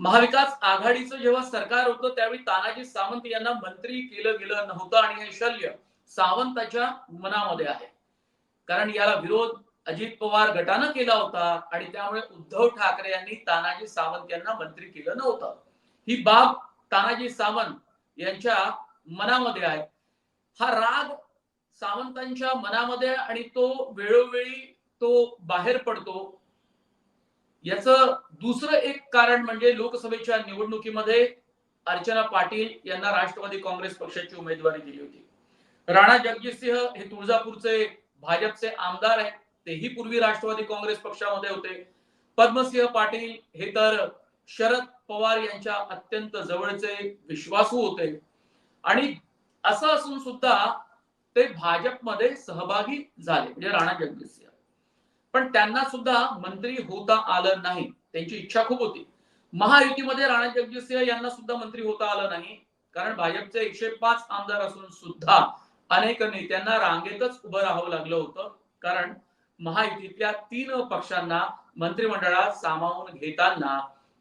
महाविकास आघाडीचं जेव्हा सरकार होतं त्यावेळी तानाजी सावंत यांना मंत्री केलं गेलं नव्हतं आणि हे शल्य सावंताच्या मनामध्ये आहे. कारण याला विरोध अजित पवार गटानं केला होता आणि त्यामुळे उद्धव ठाकरे यांनी तानाजी सावंत यांना मंत्री केलं नव्हतं. ही बाब तानाजी सावंत यांच्या मनामध्ये आहे. हा राग सावंतांच्या मनामध्ये आणि तो वेळोवेळी तो बाहेर पडतो. याचं दुसरं एक कारण म्हणजे लोकसभेच्या निवडणुकीमध्ये अर्चना पाटील यांना राष्ट्रवादी काँग्रेस पक्षाची उमेदवारी दिली होती. राणा जगजितसिंह हे तुळजापूरचे भाजपचे आमदार आहेत. तेही पूर्वी राष्ट्रवादी काँग्रेस पक्षामध्ये होते. पद्मसिंह पाटील हे तर शरद पवार यांच्या अत्यंत जवळचे विश्वासू होते. आणि असं असून सुद्धा ते भाजपमध्ये सहभागी झाले म्हणजे राणा जगजितसिंह. पण त्यांना सुद्धा मंत्री होता आलं नाही. त्यांची इच्छा खूप होती. महायुतीमध्ये राणा जगजितसिंह यांना सुद्धा मंत्री होता आलं नाही. कारण भाजपचे एकशे पाच आमदार असून सुद्धा अनेक नेत्यांना रांगेतच उभं राहावं लागलं होतं. कारण महायुतीतल्या तीन पक्षांना मंत्रिमंडळात सामावून घेताना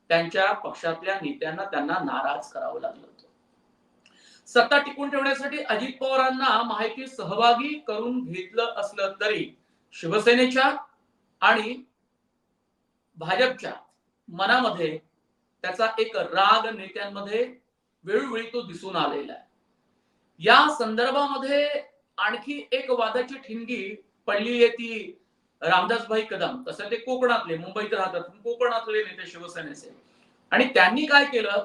त्यांच्या पक्षातल्या नेत्यांना त्यांना नाराज करावं लागलं होतं. सत्ता टिकून ठेवण्यासाठी अजित पवारांना माहिती सहभागी करून घेतलं असलं तरी शिवसेनेच्या आणि भाजपच्या मनामध्ये त्याचा एक राग नेत्यांमध्ये वेळोवेळी तो दिसून आलेला आहे. या संदर्भामध्ये आणखी एक वादाची ठिणगी पडली आहे ती रामदासभाई कदम तसं ते कोकणातले मुंबईत राहतात कोकणातले नेते शिवसेनेचे आणि त्यांनी काय केलं?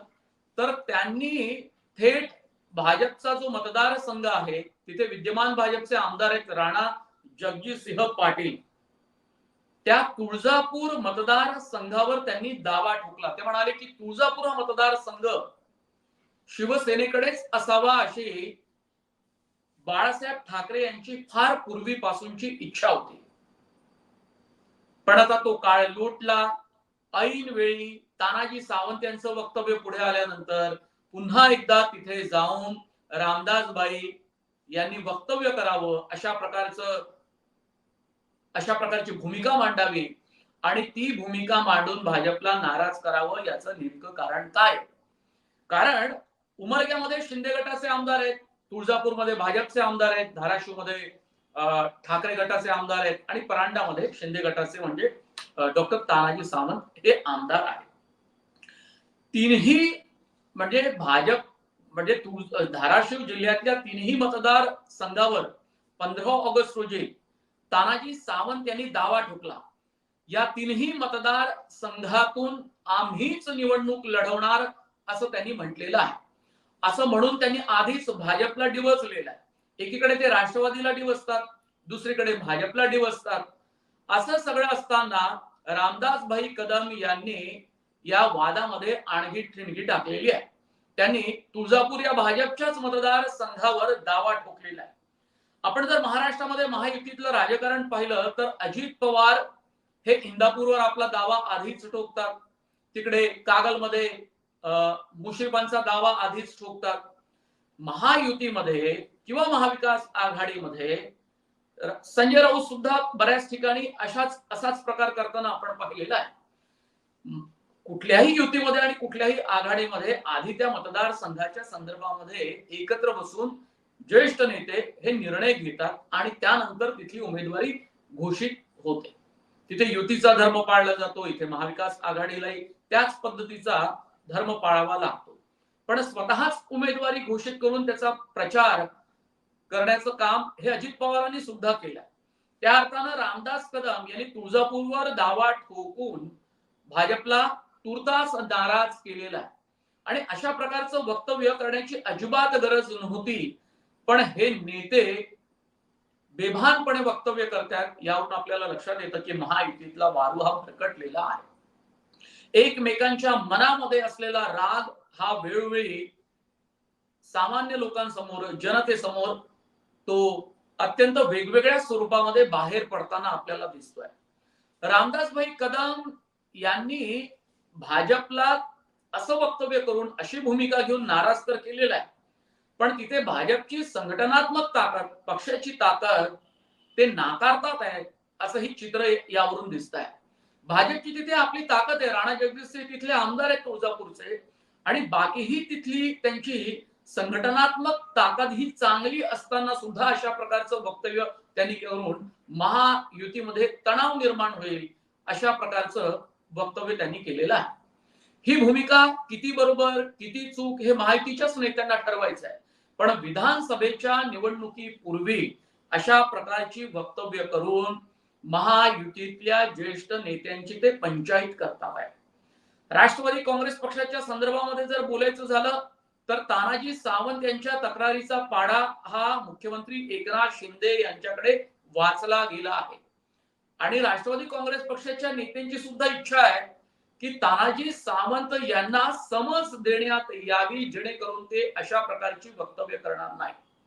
तर त्यांनी थेट भाजपचा जो मतदारसंघ आहे तिथे विद्यमान भाजपचे आमदार आहेत राणा जगजीतसिंह पाटील. त्या तुळजापूर मतदार संघावर त्यांनी दावा ठोकला. ते म्हणाले की तुळजापूर हा मतदारसंघ शिवसेनेकडेच असावा अशी बाळासाहेब ठाकरे यांची फार पूर्वीपासूनची इच्छा होती. पण आता तो काळ लोटला. ऐन वेळी तानाजी सावंत यांचं वक्तव्य पुढे आल्यानंतर पुन्हा एकदा तिथे जाऊन रामदासबाई यांनी वक्तव्य करावं अशा प्रकारचं अशा प्रकारची भूमिका मांडावी आणि ती भूमिका मांडून भाजपला नाराज करावं याचं नेमकं कारण काय? कारण उमरग्यामध्ये शिंदे गटाचे आमदार आहेत तुळजापूरमध्ये भाजपचे आमदार आहेत धाराशिवमध्ये ठाकरे गटाचे आमदार आहेत आणि परांडामध्ये शिंदे गटाचे म्हणजे डॉक्टर तानाजी सावंत हे आमदार आहेत. तीनही म्हणजे भाजप म्हणजे धाराशिव जिल्ह्यातल्या तीनही मतदार संघावर पंधरा ऑगस्ट रोजी तानाजी सावंत यांनी दावा ठोकला. या तीनही मतदार संघातून आम्हीच निवडणूक लढवणार असं त्यांनी म्हटलेलं आहे. असं म्हणून त्यांनी आधीच भाजपला डिवचलेलं आहे. एकीकडे ते राष्ट्रवादीला डिवसतात दुसरीकडे भाजपला डिवसतात असं सगळं असताना रामदास भाई कदम यांनी या वादामध्ये आणखी ठिणगी टाकलेली आहे. त्यांनी तुळजापूर या भाजपच्याच मतदार संघावर दावा ठोकलेला आहे. आपण जर महाराष्ट्रामध्ये महायुतीतलं राजकारण पाहिलं तर अजित पवार हे इंदापूरवर आपला दावा आधीच ठोकतात. तिकडे कागलमध्ये मुश्रीफांचा दावा आधीच ठोकतात. महायुतीमध्ये किंवा महाविकास आघाडीमध्ये संजय राऊत सुद्धा बऱ्याच ठिकाणी अशाच असाच प्रकार करताना आपण पाहिलेला आहे. कुठल्याही युतीमध्ये आणि कुठल्याही आघाडीमध्ये आधी त्या मतदारसंघाच्या संदर्भामध्ये एकत्र बसून ज्येष्ठ नेते हे निर्णय घेतात आणि त्यानंतर तिथली उमेदवारी घोषित होते. तिथे युतीचा धर्म पाळला जातो इथे महाविकास आघाडीलाही त्याच पद्धतीचा धर्म पाळावा लागतो. पण स्वतःच उमेदवारी घोषित करून त्याचा प्रचार करण्याचं काम हे अजित पवारांनी सुद्धा केलं. त्या अर्थानं रामदास कदम यांनी तुळजापूरवर दावा ठोकून भाजपला तुर्तास नाराज केलेला आहे. आणि अशा प्रकारचं वक्तव्य करण्याची अजिबात गरज नव्हती. पण हे नेते बेभानपणे वक्तव्य करतात यावरून आपल्याला लक्षात येतं की महायुतीतला वारू हा भरकटलेला आहे. एकमेकांच्या मनामध्ये असलेला राग हा वेळोवेळी सामान्य लोकांसमोर जनतेसमोर तो अत्यंत वेगवेगळ्या स्वरूपामध्ये बाहेर पडताना आपल्याला दिसतोय. रामदासभाई कदम यांनी भाजपला असं वक्तव्य करून अशी भूमिका घेऊन नाराज तर केलेला आहे. पण तिथे भाजपची संघटनात्मक ताकद पक्षाची ताकद ते नाकारतात आहे असं ही चित्र यावरून दिसत आहे भाजपची तिथे आपली ताकद आहे राणा जगदीश तिथले आमदार आहेत तुळजापूरचे आणि बाकीही तिथली त्यांची संघटनात्मक ताकद ही चांगली असताना सुद्धा अशा प्रकारचं वक्तव्य त्यांनी करून महायुतीमध्ये तणाव निर्माण होईल अशा प्रकारचं वक्तव्य त्यांनी केलेलं आहे. ही भूमिका किती बरोबर किती चूक हे माहितीच्याच नेत्यांना ठरवायचं आहे. पण विधानसभेच्या निवडणुकीपूर्वी अशा प्रकारची वक्तव्य करून महायुतीतल्या ज्येष्ठ नेत्यांची ते पंचायत करतात आहे. राष्ट्रवादी काँग्रेस पक्षाच्या संदर्भामध्ये जर बोलायचं झालं तर तानाजी सावंत यांच्या तक्रारीचा पाडा हा मुख्यमंत्री एकनाथ शिंदे यांच्याकडे वाचला गेला आहे. आणि राष्ट्रवादी काँग्रेस पक्षाच्या नेत्यांची सुद्धा इच्छा आहे की तानाजी सावंत यांना समज देण्यात यावी जेणेकरून ते अशा प्रकारची वक्तव्य करणार नाही